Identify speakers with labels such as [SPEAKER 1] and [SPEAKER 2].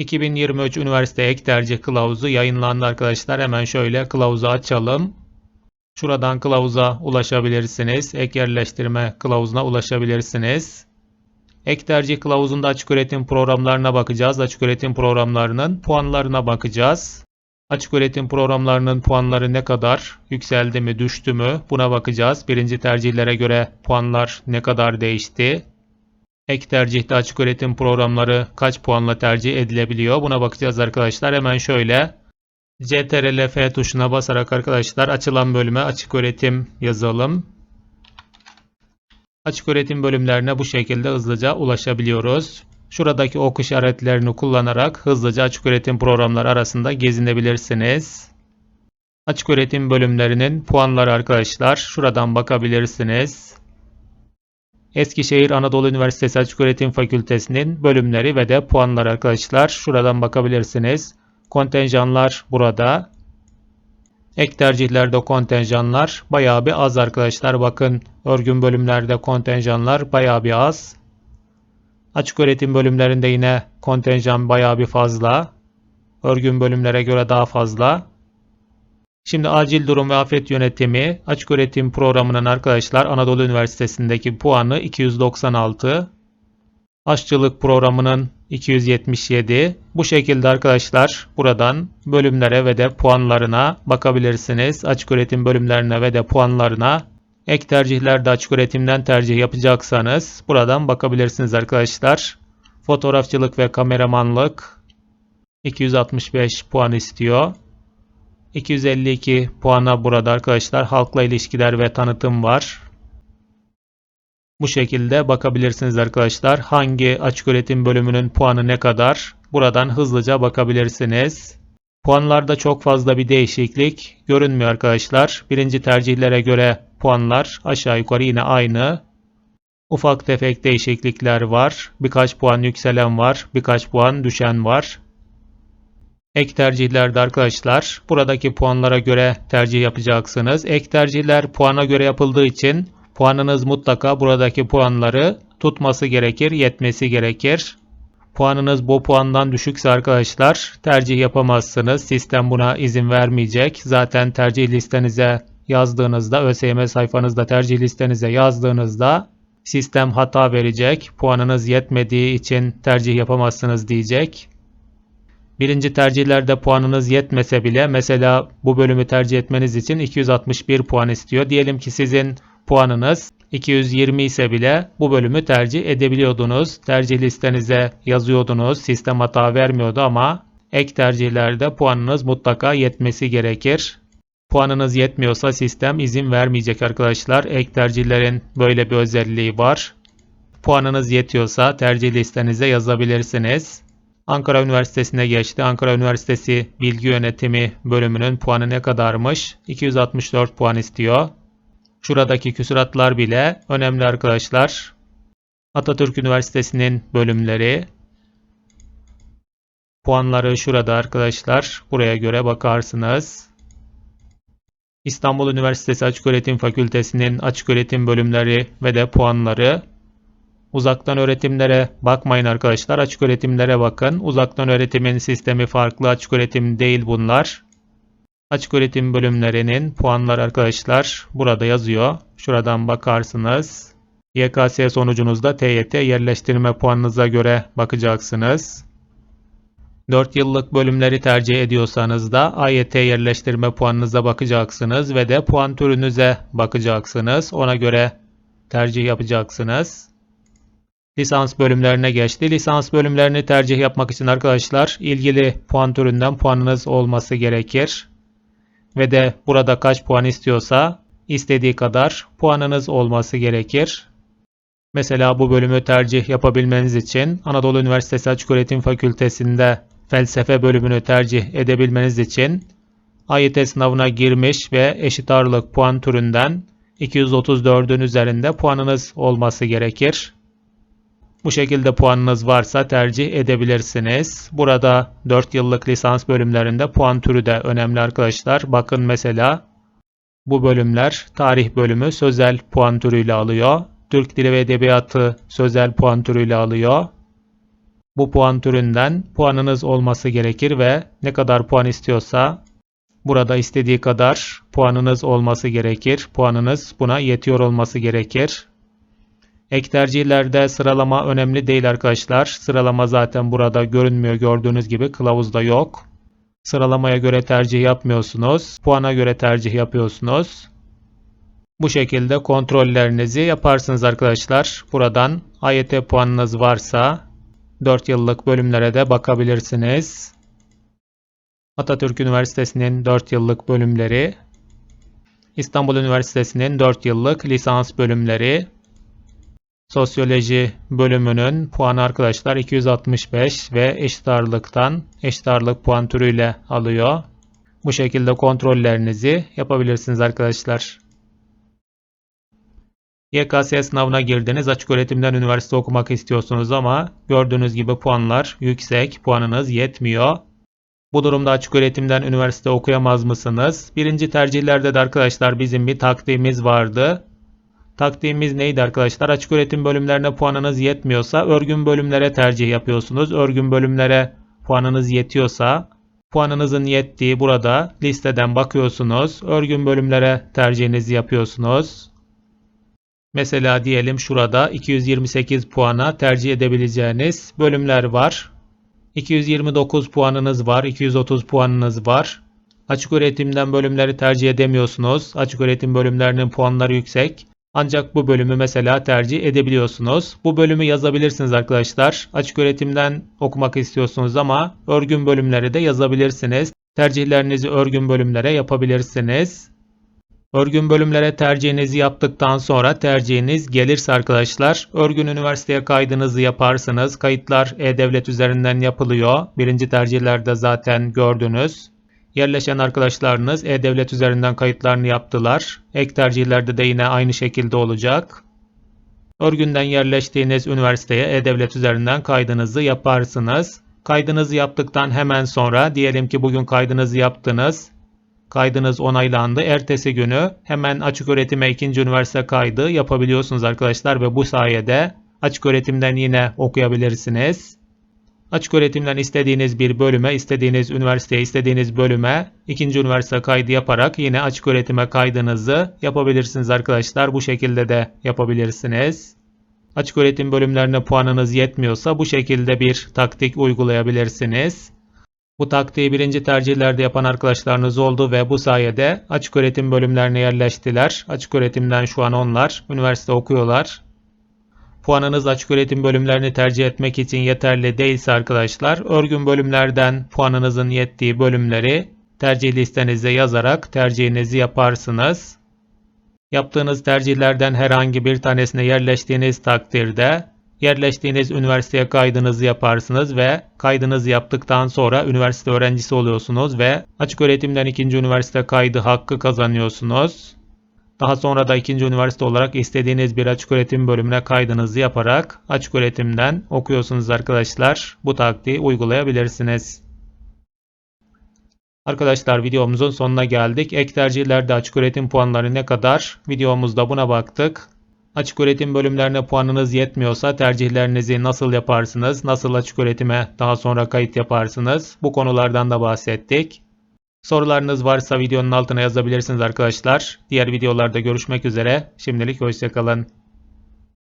[SPEAKER 1] 2023 üniversite ek tercih kılavuzu yayınlandı arkadaşlar. Hemen şöyle kılavuzu açalım. Şuradan kılavuza ulaşabilirsiniz. Ek yerleştirme kılavuzuna ulaşabilirsiniz. Ek tercih kılavuzunda açık öğretim programlarına bakacağız. Açık öğretim programlarının puanlarına bakacağız. Açık öğretim programlarının puanları ne kadar? Yükseldi mi, düştü mü? Buna bakacağız. Birinci tercihlere göre puanlar ne kadar değişti? Ek tercihte açık öğretim programları kaç puanla tercih edilebiliyor? Buna bakacağız arkadaşlar. Hemen şöyle CTRL F tuşuna basarak arkadaşlar açılan bölüme açık öğretim yazalım. Açık öğretim bölümlerine bu şekilde hızlıca ulaşabiliyoruz. Şuradaki ok işaretlerini kullanarak hızlıca açık öğretim programları arasında gezinebilirsiniz. Açık öğretim bölümlerinin puanları arkadaşlar şuradan bakabilirsiniz. Eskişehir Anadolu Üniversitesi Açık Öğretim Fakültesinin bölümleri ve de puanları arkadaşlar şuradan bakabilirsiniz. Kontenjanlar burada. Ek tercihlerde kontenjanlar bayağı bir az arkadaşlar. Bakın örgün bölümlerde kontenjanlar bayağı bir az. Açık öğretim bölümlerinde yine kontenjan bayağı bir fazla. Örgün bölümlere göre daha fazla. Şimdi acil durum ve afet yönetimi açık öğretim programının arkadaşlar Anadolu Üniversitesi'ndeki puanı 296. Aşçılık programının 277. Bu şekilde arkadaşlar buradan bölümlere ve de puanlarına bakabilirsiniz. Açık öğretim bölümlerine ve de puanlarına ek tercihlerde açık öğretimden tercih yapacaksanız buradan bakabilirsiniz arkadaşlar. Fotoğrafçılık ve kameramanlık 265 puan istiyor. 252 puana burada arkadaşlar halkla ilişkiler ve tanıtım var. Bu şekilde bakabilirsiniz arkadaşlar. Hangi açık öğretim bölümünün puanı ne kadar? Buradan hızlıca bakabilirsiniz. Puanlarda çok fazla bir değişiklik görünmüyor arkadaşlar. Birinci tercihlere göre puanlar aşağı yukarı yine aynı. Ufak tefek değişiklikler var. Birkaç puan yükselen var. Birkaç puan düşen var. Ek tercihlerde arkadaşlar buradaki puanlara göre tercih yapacaksınız. Ek tercihler puana göre yapıldığı için puanınız mutlaka buradaki puanları tutması gerekir, yetmesi gerekir. Puanınız bu puandan düşükse arkadaşlar tercih yapamazsınız. Sistem buna izin vermeyecek. Zaten tercih listenize yazdığınızda ÖSYM sayfanızda tercih listenize yazdığınızda sistem hata verecek. Puanınız yetmediği için tercih yapamazsınız diyecek. Birinci tercihlerde puanınız yetmese bile mesela bu bölümü tercih etmeniz için 261 puan istiyor. Diyelim ki sizin puanınız 220 ise bile bu bölümü tercih edebiliyordunuz. Tercih listenize yazıyordunuz. Sistem hata vermiyordu ama ek tercihlerde puanınız mutlaka yetmesi gerekir. Puanınız yetmiyorsa sistem izin vermeyecek arkadaşlar. Ek tercihlerin böyle bir özelliği var. Puanınız yetiyorsa tercih listenize yazabilirsiniz. Ankara Üniversitesi'ne geçti. Ankara Üniversitesi Bilgi Yönetimi bölümünün puanı ne kadarmış? 264 puan istiyor. Şuradaki küsuratlar bile önemli arkadaşlar. Atatürk Üniversitesi'nin bölümleri. Puanları şurada arkadaşlar. Buraya göre bakarsınız. İstanbul Üniversitesi Açıköğretim Fakültesi'nin açıköğretim bölümleri ve de puanları. Uzaktan öğretimlere bakmayın arkadaşlar. Açık öğretimlere bakın. Uzaktan öğretimin sistemi farklı. Açık öğretim değil bunlar. Açık öğretim bölümlerinin puanları arkadaşlar burada yazıyor. Şuradan bakarsınız. YKS sonucunuzda TYT yerleştirme puanınıza göre bakacaksınız. 4 yıllık bölümleri tercih ediyorsanız da AYT yerleştirme puanınıza bakacaksınız ve de puan türünüze bakacaksınız. Ona göre tercih yapacaksınız lisans bölümlerine geçti. Lisans bölümlerini tercih yapmak için arkadaşlar ilgili puan türünden puanınız olması gerekir. Ve de burada kaç puan istiyorsa istediği kadar puanınız olması gerekir. Mesela bu bölümü tercih yapabilmeniz için Anadolu Üniversitesi Açıköğretim Fakültesi'nde felsefe bölümünü tercih edebilmeniz için AYT sınavına girmiş ve eşit ağırlık puan türünden 234'ün üzerinde puanınız olması gerekir. Bu şekilde puanınız varsa tercih edebilirsiniz. Burada 4 yıllık lisans bölümlerinde puan türü de önemli arkadaşlar. Bakın mesela bu bölümler tarih bölümü sözel puan türüyle alıyor. Türk Dili ve Edebiyatı sözel puan türüyle alıyor. bu puan türünden puanınız olması gerekir ve ne kadar puan istiyorsa burada istediği kadar puanınız olması gerekir. Puanınız buna yetiyor olması gerekir. Ek tercihlerde sıralama önemli değil arkadaşlar. Sıralama zaten burada görünmüyor gördüğünüz gibi kılavuzda yok. Sıralamaya göre tercih yapmıyorsunuz. Puana göre tercih yapıyorsunuz. Bu şekilde kontrollerinizi yaparsınız arkadaşlar. Buradan AYT puanınız varsa 4 yıllık bölümlere de bakabilirsiniz. Atatürk Üniversitesi'nin 4 yıllık bölümleri, İstanbul Üniversitesi'nin 4 yıllık lisans bölümleri, Sosyoloji bölümünün puanı arkadaşlar 265 ve eşit ağırlıktan eşit ağırlık puan türüyle alıyor. Bu şekilde kontrollerinizi yapabilirsiniz arkadaşlar. YKS sınavına girdiniz. Açık öğretimden üniversite okumak istiyorsunuz ama gördüğünüz gibi puanlar yüksek. Puanınız yetmiyor. Bu durumda açık öğretimden üniversite okuyamaz mısınız? Birinci tercihlerde de arkadaşlar bizim bir taktiğimiz vardı. Taktiğimiz neydi arkadaşlar? Açık öğretim bölümlerine puanınız yetmiyorsa örgün bölümlere tercih yapıyorsunuz. Örgün bölümlere puanınız yetiyorsa puanınızın yettiği burada listeden bakıyorsunuz. Örgün bölümlere tercihinizi yapıyorsunuz. Mesela diyelim şurada 228 puana tercih edebileceğiniz bölümler var. 229 puanınız var, 230 puanınız var. Açık öğretimden bölümleri tercih edemiyorsunuz. Açık öğretim bölümlerinin puanları yüksek. Ancak bu bölümü mesela tercih edebiliyorsunuz. Bu bölümü yazabilirsiniz arkadaşlar. Açık öğretimden okumak istiyorsunuz ama örgün bölümleri de yazabilirsiniz. Tercihlerinizi örgün bölümlere yapabilirsiniz. Örgün bölümlere tercihinizi yaptıktan sonra tercihiniz gelirse arkadaşlar örgün üniversiteye kaydınızı yaparsınız. Kayıtlar e-devlet üzerinden yapılıyor. Birinci tercihlerde zaten gördünüz. Yerleşen arkadaşlarınız e-devlet üzerinden kayıtlarını yaptılar. Ek tercihlerde de yine aynı şekilde olacak. Örgünden yerleştiğiniz üniversiteye e-devlet üzerinden kaydınızı yaparsınız. Kaydınızı yaptıktan hemen sonra diyelim ki bugün kaydınızı yaptınız. Kaydınız onaylandı. Ertesi günü hemen açık öğretime ikinci üniversite kaydı yapabiliyorsunuz arkadaşlar ve bu sayede açık öğretimden yine okuyabilirsiniz. Açık öğretimden istediğiniz bir bölüme, istediğiniz üniversiteye, istediğiniz bölüme ikinci üniversite kaydı yaparak yine açık öğretime kaydınızı yapabilirsiniz arkadaşlar. Bu şekilde de yapabilirsiniz. Açık öğretim bölümlerine puanınız yetmiyorsa bu şekilde bir taktik uygulayabilirsiniz. Bu taktiği birinci tercihlerde yapan arkadaşlarınız oldu ve bu sayede açık öğretim bölümlerine yerleştiler. Açık öğretimden şu an onlar üniversite okuyorlar. Puanınız açık öğretim bölümlerini tercih etmek için yeterli değilse arkadaşlar, örgün bölümlerden puanınızın yettiği bölümleri tercih listenize yazarak tercihinizi yaparsınız. Yaptığınız tercihlerden herhangi bir tanesine yerleştiğiniz takdirde yerleştiğiniz üniversiteye kaydınızı yaparsınız ve kaydınızı yaptıktan sonra üniversite öğrencisi oluyorsunuz ve açık öğretimden ikinci üniversite kaydı hakkı kazanıyorsunuz. Daha sonra da ikinci üniversite olarak istediğiniz bir açık öğretim bölümüne kaydınızı yaparak açık öğretimden okuyorsunuz arkadaşlar. Bu taktiği uygulayabilirsiniz. Arkadaşlar videomuzun sonuna geldik. Ek tercihlerde açık öğretim puanları ne kadar? Videomuzda buna baktık. Açık öğretim bölümlerine puanınız yetmiyorsa tercihlerinizi nasıl yaparsınız? Nasıl açık öğretime daha sonra kayıt yaparsınız? Bu konulardan da bahsettik. Sorularınız varsa videonun altına yazabilirsiniz arkadaşlar. Diğer videolarda görüşmek üzere. Şimdilik hoşçakalın.